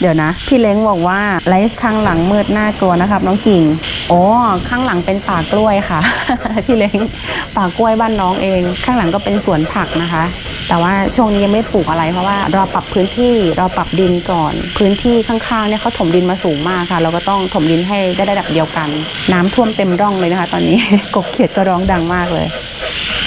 เดี๋ยวนะ พี่เล้งบอกว่าไลฟ์ข้างหลังมืดน่ากลัวนะครับ น้องกิ่งโอ้ข้างหลังเป็นป่ากล้วยค่ะ พี่เล้งป่ากล้วยบ้านน้องเอง ข้างหลังก็เป็นสวนผักนะคะ แต่ว่าช่วงนี้ยังไม่ปลูกอะไรเพราะว่าเราปรับพื้นที่เราปรับดินก่อน พื้นที่ข้างๆเนี่ยเขาถมดินมาสูงมากค่ะ เราก็ต้องถมดินให้ได้ระดับเดียวกัน น้ำท่วมเต็มร่องเลยนะคะ ตอนนี้กบเขียดก็ร้องดังมากเลย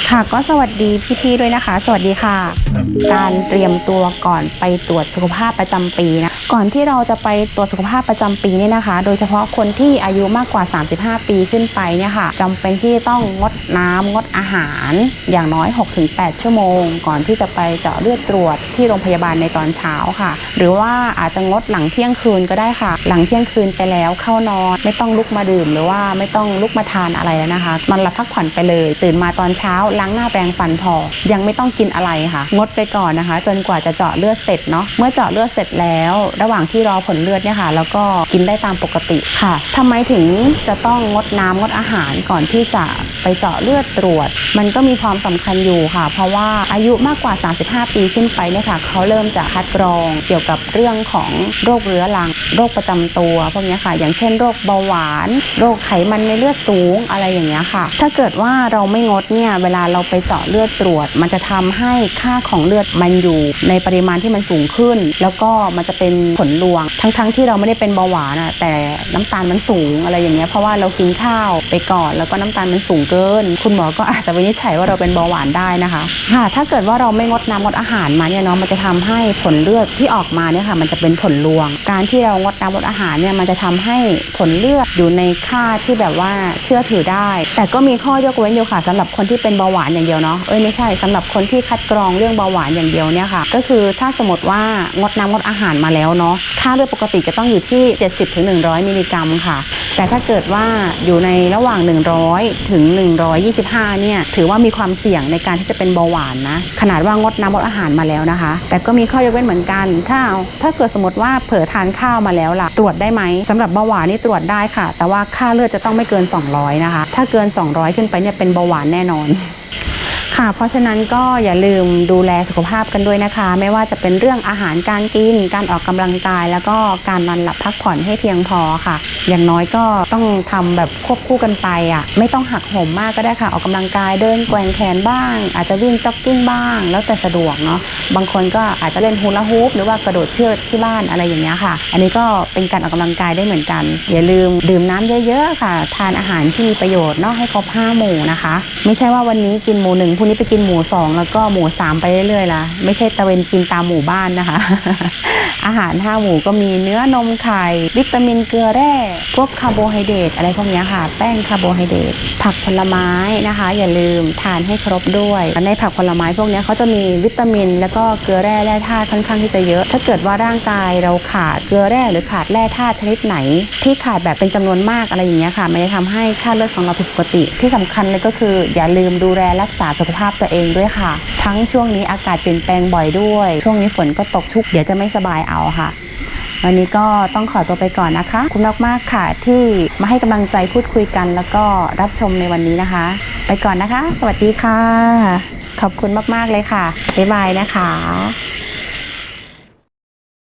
ค่ะก็สวัสดีพี่ๆด้วยนะคะ สวัสดีค่ะ การเตรียมตัวก่อนไปตรวจสุขภาพประจำปีนะก่อนที่เราจะไปตรวจสุขภาพประจำปีเนี่ยนะคะ โดยเฉพาะคนที่อายุมากกว่า 35 ปีขึ้นไปเนี่ยค่ะจำเป็นที่ต้องงดน้ำงดอาหารอย่างน้อย 6-8 ชั่วโมง ก่อนที่จะไปเจาะเลือดตรวจที่โรงพยาบาลในตอนเช้าค่ะ หรือว่าอาจจะงดหลังเที่ยงคืนก็ได้ค่ะ หลังเที่ยงคืนไปแล้วเข้านอนไม่ต้องลุกมาดื่ม หรือว่าไม่ต้องลุกมาทานอะไรแล้วนะคะ มันหลับพักผ่อนไปเลย ตื่นมาตอนเช้าล้างหน้าแปรงฟันพอยังไม่ต้องกินอะไรค่ะ งดไปก่อนนะคะ จนกว่าจะเจาะเลือดเสร็จเนาะเมื่อเจาะเลือดเสร็จแล้ว ระหว่างที่รอผลเลือดเนี่ยค่ะ แล้วก็กินได้ตามปกติค่ะทำไมถึงจะต้องงดน้ำงดอาหารก่อนที่จะ ไปเจาะเลือดตรวจ มันก็มีความสำคัญอยู่ค่ะ เพราะว่าอายุมากกว่า 35 ปีขึ้นไปเนี่ยค่ะเขาเริ่มจะคัดกรองเกี่ยวกับเรื่องของโรคเรื้อรัง โรคประจำตัวพวกนี้ค่ะ อย่างเช่นโรคเบาหวาน โรคไขมันในเลือดสูงอะไรอย่างเงี้ยค่ะ ถ้าเกิดว่าเราไม่งดเนี่ยเวลาเราไปเจาะเลือดตรวจ มันจะทำให้ค่าของเลือดมันอยู่ในปริมาณที่มันสูงขึ้น แล้วก็มันจะเป็นผลลวง ทั้งๆที่เราไม่ได้เป็นเบาหวานอะแต่น้ำตาลมันสูงอะไรอย่างเงี้ยเพราะว่าเรากินข้าวไปก่อนแล้วก็น้ำตาลมันสูงเกิน คุณหมอก็อาจจะวินิจฉัยว่าเราเป็นเบาหวานได้นะคะค่ะถ้าเกิดว่าเราไม่งดน้ำงดอาหารมาเนี่ยเนาะมันจะทำให้ผลเลือดที่ออกมาเนี่ยค่ะ มันจะเป็นผลลวง การที่เรางดน้ำงดอาหารเนี่ยมันจะทำให้ผลเลือดอยู่ในค่าที่แบบว่าเชื่อถือได้ แต่ก็มีข้อยกเว้นอยู่ค่ะสำหรับคนที่เป็นเบาหวานอย่างเดียวเนาะเอ้ยไม่ใช่สำหรับคนที่คัดกรองเรื่องเบาหวานอย่างเดียวเนี่ยค่ะ ก็คือถ้าสมมติว่างดน้ำงดอาหารมาแล้วเนาะค่าเลือดปกติจะต้องอยู่ที่ 70-100 มิลลิกรัมค่ะ แต่ถ้าเกิดว่าอยู่ในระหว่าง 100 ถึง125 เนี่ยถือว่ามีความเสี่ยงในการที่จะเป็นเบาหวานนะขนาดว่างดน้ำงดอาหารมาแล้วนะคะ แต่ก็มีข้อยกเว้นเหมือนกัน ถ้าถ้าเกิดสมมติว่าเผลอทานข้าวมาแล้วล่ะ ตรวจได้ไหมสำหรับเบาหวานนี่ตรวจได้ค่ะ แต่ว่าค่าเลือดจะต้องไม่เกิน 200 นะคะ ถ้าเกิน 200 ขึ้นไปเนี่ยเป็นเบาหวานแน่นอน ค่ะ เพราะฉะนั้นก็อย่าลืมดูแลสุขภาพกันด้วยนะคะ ไม่ว่าจะเป็นเรื่องอาหารการกิน การออกกำลังกาย แล้วก็การนอนหลับพักผ่อนให้เพียงพอค่ะ อย่างน้อยก็ต้องทำแบบควบคู่กันไปอะไม่ต้องหักโหมมากก็ได้ค่ะ ออกกำลังกายเดินแกว่งแขนบ้าง อาจจะวิ่งจ็อกกิ้งบ้าง แล้วแต่สะดวกเนาะบางคนก็อาจจะเล่นฮูลาฮูปหรือว่ากระโดดเชือกที่บ้านอะไรอย่างเงี้ยค่ะ อันนี้ก็เป็นการออกกำลังกายได้เหมือนกัน อย่าลืมดื่มน้ำเยอะ ๆ ค่ะ ทานอาหารที่มีประโยชน์เนาะให้ครบห้าหมู่นะคะ ไม่ใช่ว่าวันนี้กินหมูหนึ่งพรุ่งนี้ไปกินหมูสองแล้วก็หมูสามไปเรื่อยๆละไม่ใช่ตะเวนกินตามหมู่บ้านนะคะอาหารห้าหมู่ก็มีเนื้อนมไข่ วิตามินเกลือแร่ พวกคาร์โบไฮเดรตอะไรพวกนี้ค่ะ แป้งคาร์โบไฮเดรตผักผลไม้นะคะ อย่าลืมทานให้ครบด้วย ในผักผลไม้พวกนี้เขาจะมีวิตามิน แล้วก็เกลือแร่แร่ธาตุค่อนข้างที่จะเยอะ ถ้าเกิดว่าร่างกายเราขาดเกลือแร่หรือขาดแร่ธาตุชนิดไหน ที่ขาดแบบเป็นจำนวนมากอะไรอย่างเงี้ยค่ะมันจะทำให้ค่าเลือดของเราผิดปกติ ที่สำคัญเลยก็คือ อย่าลืมดูแลรักษาสุขภาพตัวเองด้วยค่ะ ทั้งช่วงนี้อากาศเปลี่ยนแปลงบ่อยด้วย ช่วงนี้ฝนก็ตกชุก เดี๋ยวจะไม่สบายเอาค่ะ วันนี้ก็ต้องขอตัวไปก่อนนะคะ คุณมากๆค่ะ ที่มาให้กำลังใจพูดคุยกัน แล้วก็รับชมในวันนี้นะคะ ไปก่อนนะคะ สวัสดีค่ะ ขอบคุณมากๆเลยค่ะบ๊ายบายนะคะ